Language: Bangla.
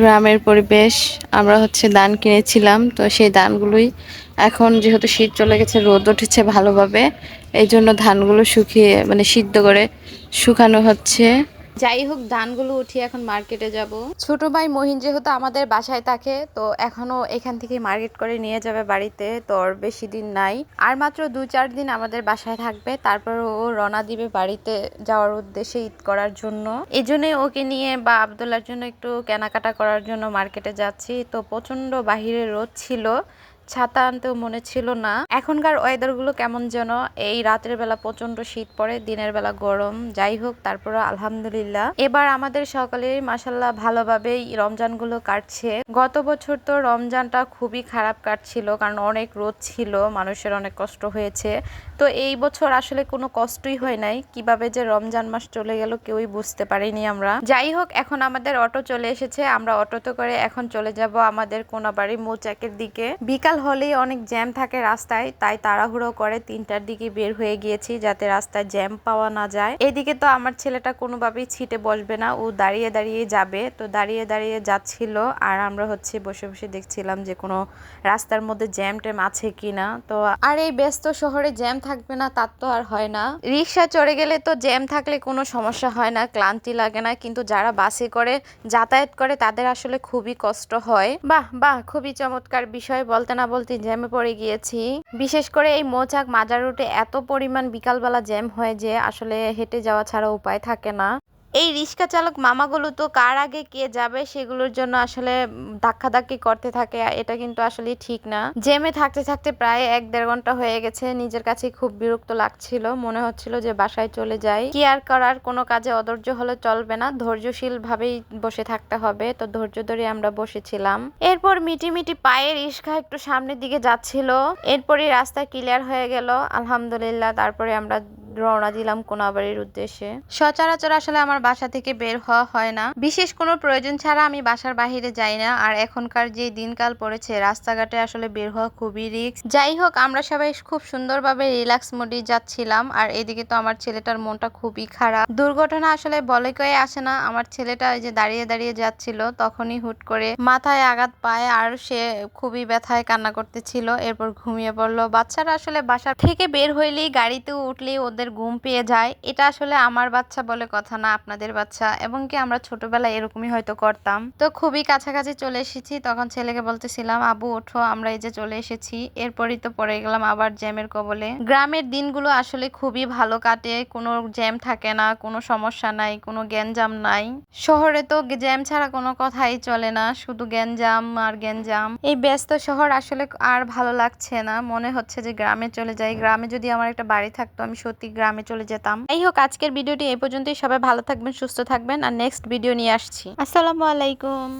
গ্রামের পরিবেশ, আমরা হচ্ছে ধান কিনেছিলাম, তো সেই ধানগুলোই এখন যেহেতু শীত চলে গেছে, রোদ উঠেছে ভালোভাবে এই জন্য ধানগুলো শুকিয়ে মানে সিদ্ধ করে শুকানো হচ্ছে। যাই হোক, ধানগুলো উঠিয়ে এখন মার্কেটে যাব। ছোট ভাই মহিন যেহেতু আমাদের বাসায় থাকে, তো এখনও এখান থেকে মার্কেট করে নিয়ে যাবে বাড়িতে, তো ওর বেশি দিন নাই। আর মাত্র দু চার দিন আমাদের বাসায় থাকবে, তারপর ও রওনা দিবে বাড়িতে যাওয়ার উদ্দেশ্যে ঈদ করার জন্য। এই জন্যে ওকে নিয়ে বা আবদুল্লার জন্য একটু কেনাকাটা করার জন্য মার্কেটে যাচ্ছি, তো প্রচণ্ড বাহিরে রোদ ছিল। ছাতা আনতেও মনে ছিল না। এখনকার ওয়েদারগুলো কেমন যেন, এই রাতের বেলা প্রচণ্ড শীত পড়ে, দিনের বেলা গরম। যাই হোক তারপরে আলহামদুলিল্লাহ। এবার আমাদের সকলেই মাসাল্লাহ ভালোভাবেই রমজানগুলো কাটছে। গত বছর তো রমজানটা খুবই খারাপ কাটছিল, কারণ অনেক রোদ ছিল, মানুষের অনেক কষ্ট হয়েছে। তো এই বছর আসলে কোনো কষ্টই হয় নাই। কীভাবে যে রমজান মাস চলে গেল, কেউই বুঝতে পারিনি আমরা। যাই হোক, এখন আমাদের অটো চলে এসেছে। আমরা অটোতে করে এখন চলে যাব আমাদের কোনাবাড়ি মৌচাকের দিকে। বিকাল হলেই অনেক জ্যাম থাকে রাস্তায়, তাই তাড়াহুড়ো করে তিনটার দিকে বের হয়ে গিয়েছি যাতে রাস্তায় জ্যাম পাওয়া না যায়। এদিকে তো আমার ছেলেটা কোনোভাবেই ছিটে বসবে না, ও দাঁড়িয়ে দাঁড়িয়ে যাবে। তো দাঁড়িয়ে দাঁড়িয়ে যাচ্ছিল আর আমরা হচ্ছে বসে বসে দেখছিলাম যে কোনো রাস্তার মধ্যে জ্যাম ট্যাম আছে কিনা তো আর এই ব্যস্ত শহরে জ্যাম থাকবে না, তার তো আর হয় না। রিক্সা চড়ে গেলে তো জ্যাম থাকলে কোনো সমস্যা হয় না, ক্লান্তি লাগে না, কিন্তু যারা বাসে করে, যাতায়াত করে, তাদের আসলে খুবই কষ্ট হয়। বাহ বাহ, খুবই চমৎকার বিষয় বলতে না বলতে জ্যামে পড়ে গিয়েছি। বিশেষ করে এই মোচাক মাজার রুটে এত পরিমাণ বিকালবেলা জ্যাম হয় যে আসলে হেঁটে যাওয়া ছাড়া উপায় থাকে না। এই রিক্সা চালক মামাগুলো তো কার আগে কে যাবে সেগুলোর জন্য আসলে ধাক্কাধাক্কি করতে থাকে, এটা কিন্তু আসলে ঠিক না। জেমে থাকতে থাকতে প্রায় এক দেড় ঘণ্টা হয়ে গেছে, নিজের কাছে খুব বিরক্ত লাগছিল, মনে হচ্ছিল যে বাসায় চলে যাই। কি আর করার, কোনো কাজে অধৈর্য হলে চলবে না ধৈর্যশীল ভাবেই বসে থাকতে হবে, তো ধৈর্য ধরে আমরা বসেছিলাম। এরপর মিটি মিটি পায়ে রিক্সা একটু সামনের দিকে যাচ্ছিল, এরপরই রাস্তা ক্লিয়ার হয়ে গেল, আলহামদুলিল্লাহ, তারপরে আমরা রওনা দিলাম কোনাবাড়ির উদ্দেশ্যে। সচরাচর আসলে আমার বাসা থেকে বের হওয়া হয় না। বিশেষ কোনো প্রয়োজন ছাড়া আমি বাসার বাহিরে যাই না, আর এখনকার যে দিনকাল পড়েছে, রাস্তাঘাটে আসলে বের হওয়া খুবই রিক্স যাই হোক, আমরা সবাই খুব সুন্দরভাবে রিল্যাক্স মোডে যাচ্ছিলাম, আর এদিকে তো আমার ছেলেটার মনটা খুবই খারাপ। দুর্ঘটনা আসলে বলে কয়ে আসে না, আমার ছেলেটা যে দাঁড়িয়ে দাঁড়িয়ে যাচ্ছিল, তখনই হুট করে মাথায় আঘাত পায়, আর সে খুবই ব্যথায় কান্না করতেছিল, এরপর ঘুমিয়ে পড়ল। বাচ্চারা আসলে বাসা থেকে বের হইলেই গাড়িতে উঠলেই ওদের ওদের ঘুম পেয়ে যায়, এটা আসলে আমার বাচ্চা বলে কথা না আপনাদের বাচ্চা, এবং কি আমরা ছোটবেলায় এরকমই হয়তো করতাম। তো খুবই কাছাকাছি চলে এসেছি, তখন ছেলেকে বলতেছিলাম, আবু, ওঠো, আমরা এই যে চলে এসেছি। এরপরই তো পড়ে গেলাম আবার জ্যামের কবলে। গ্রামের দিনগুলো আসলে খুবই ভালো কাটে, কোনো জ্যাম থাকে না, কোনো সমস্যা নাই, কোনো গ্যাঞ্জাম নাই। শহরে তো জ্যাম ছাড়া কোনো কথাই চলে না, শুধু গ্যাঞ্জাম আর গ্যাঞ্জাম। এই ব্যস্ত শহর আসলে আর ভালো লাগছে না, মনে হচ্ছে যে গ্রামে চলে যাই। গ্রামে যদি আমার একটা বাড়ি থাকতো, আমি সত্যি গ্রামে চলে যেতাম। এই হোক আজকের ভিডিওটি এই পর্যন্তই। সবাই ভালো থাকবেন, সুস্থ থাকবেন। আর নেক্সট ভিডিও নিয়ে আসছি। আসসালামু আলাইকুম।